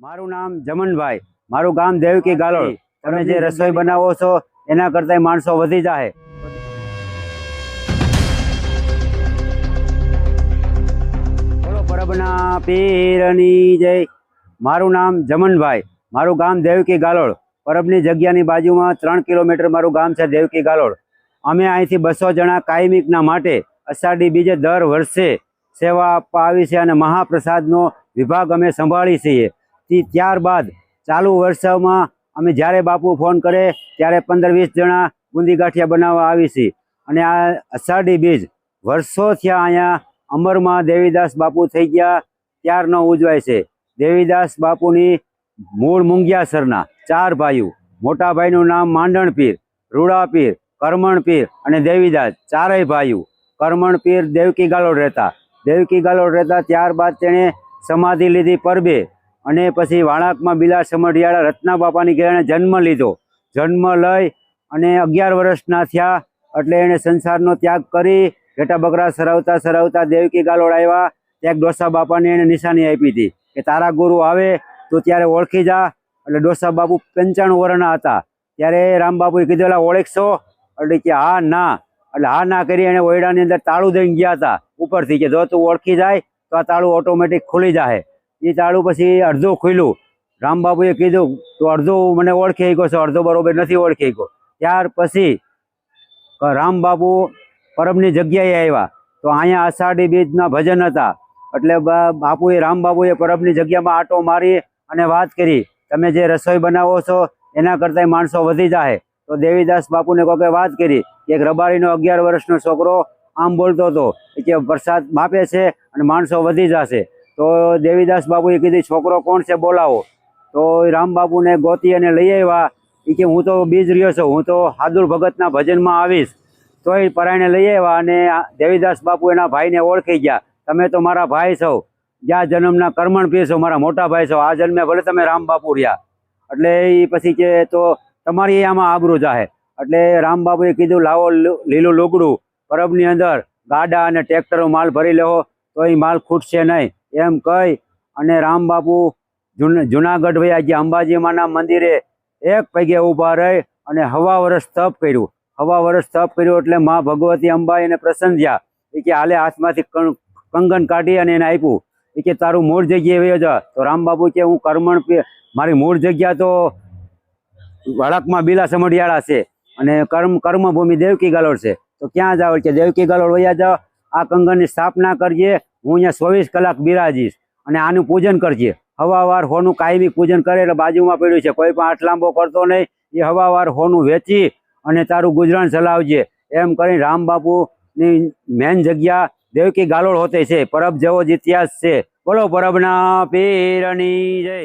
મારું નામ જમનભાઈ. મારું ગામ દેવકી ગાલોડ તમે જે રસોઈ બનાવો છો એના કરતા માણસો વધી જાય બોલો પરબના પીરની જય. મારું નામ જમનભાઈ. મારું ગામ દેવકી ગાલોડ પરબની જગ્યાની બાજુમાં ત્રણ કિલોમીટર મારું ગામ છે દેવકી ગાલોડ અમે અહીંથી બસો જણા કાયમિકના માટે અષાઢી બીજે દર વર્ષે સેવા આપવા આવી છે અને મહાપ્રસાદનો વિભાગ અમે સંભાળી છીએ. તે ત્યારબાદ ચાલુ વર્ષમાં અમે જ્યારે બાપુ ફોન કરે ત્યારે પંદર વીસ જણા બુંદી ગાંઠિયા બનાવવા આવી છીએ અને આ અષાઢી બીજ વર્ષો થયા અહીંયા અમરમાં દેવીદાસ બાપુ થઈ ગયા, ત્યારનો ઉજવાય છે. દેવીદાસ બાપુની મૂળ મુંગિયાસરના ચાર ભાઈઓ, મોટા ભાઈનું નામ માંડણ પીર રૂડા પીર કરમણ પીર અને દેવીદાસ, ચારેય ભાઈઓ કરમણ પીર દેવકી ગાલોડ રહેતા. દેવકી ગાલોડ રહેતા ત્યારબાદ તેણે સમાધિ લીધી પરબે અને પછી વાણાકમાં બિલા સમઢિયાળા રત્ના બાપાની ઘેર એણે જન્મ લીધો. જન્મ લઈ અને અગિયાર વર્ષના થયા એટલે એણે સંસારનો ત્યાગ કરી. ઘેટા બકરા સરાવતા સરાવતા દેવકી ગાલોડ આવ્યા. ત્યાં ડોસા બાપાને એને નિશાની આપી હતી કે તારા ગુરુ આવે તો ત્યારે ઓળખી જા. એટલે ડોસા બાપુ પંચાણું વર્ષના હતા. ત્યારે રામબાપુએ કીધું "એલા ઓળખશો? એટલે કે હા, ના. એટલે હા, ના કરી એને ઓયડાની અંદર તાળું દઈને ગયા હતા. ઉપરથી કે જો તું ઓળખી જાય તો આ તાળું ઓટોમેટિક ખુલી જાય એ ચાળું પછી અડધું ખુલ્યું. રામબાબુએ કીધું, તો અડધું મને ઓળખી ગયો છે, અડધો બરોબર નથી ઓળખી ગયો ત્યાર પછી રામબાબુ પરબની જગ્યાએ આવ્યા. તો અહીંયા અષાઢી બીજના ભજન હતા. એટલે બાપુએ રામબાબુએ પરબની જગ્યામાં આટો મારી અને વાત કરી, તમે જે રસોઈ બનાવો છો, એના કરતાંય માણસો વધી જાય તો દેવીદાસ બાપુને કોકે વાત કરી કે એક રબારીનો અગિયાર વર્ષનો છોકરો આમ બોલતો હતો કે વરસાદ માપે છે અને માણસો વધી જશે. તો દેવીદાસ બાપુએ કીધું છોકરો કોણ છે બોલાવો. તો રામ બાપુને ગોતી અને લઈ આવ્યા. એ કે, હું તો બીજ રહ્યો છું, હું તો હાદુર ભગતના ભજનમાં આવીશ. તોય પરાયણે લઈ આવ્યા અને દેવીદાસ બાપુ એના ભાઈને ઓળખી ગયા. તમે તો મારા ભાઈ છો, જ્યાં જન્મના કર્મણ પીર છો, મારા મોટા ભાઈ છો, આ જન્મે ભલે તમે રામ બાપુ રહ્યા. એટલે એ પછી કે, તો તમારી આમાં આબરૂ જાહે. એટલે રામ બાપુએ કીધું, લાવો લીલું લુગડું, પરબની અંદર ગાડા અને ટ્રેક્ટરો માલ ભરી લેવો તો એ માલ ખૂટશે નહીં. એમ કહી અને રામ બાપુ જુનાગઢ વયા ગયા. અંબાજીમાંના મંદિરે એક પૈગે ઊભા રહી અને હવા વર્ષ તપ કર્યું. હવા વર્ષ તપ કર્યું એટલે મા ભગવતી અંબા એને પ્રસન્ન થયા. એ કે, હાલે, હાથમાંથી કંગન કાઢી અને એને આપ્યું. એ કે, તારું મૂળ જગ્યાએ વયો જા. તો રામ બાપુ કે, હું કર્મણ મારી મૂળ જગ્યા તો વળકમાં બીલા સમઢિયાળા છે અને કર્મ, કર્મભૂમિ દેવકી ગાલોડ છે. તો ક્યાં જાવ? કે, દેવકી ગાલોડ વયા જાઓ. આ કંગનની સ્થાપના કરજે હું અહીંયા ચોવીસ કલાક બિરાજીશ અને આનું પૂજન કરજે. હવાવાર હોનું કાયમી પૂજન કરે એટલે બાજુમાં પડ્યું છે. કોઈ પણ આટલાંબો કરતો નહીં. એ હવાવાર હોનું વેચી અને તારું ગુજરાન ચલાવજે. એમ કરી રામ બાપુની મેન જગ્યા દેવકી ગાલોડ હોતે છે. પરબ જેવો જ ઇતિહાસ છે. બોલો પરબના પીરની જય.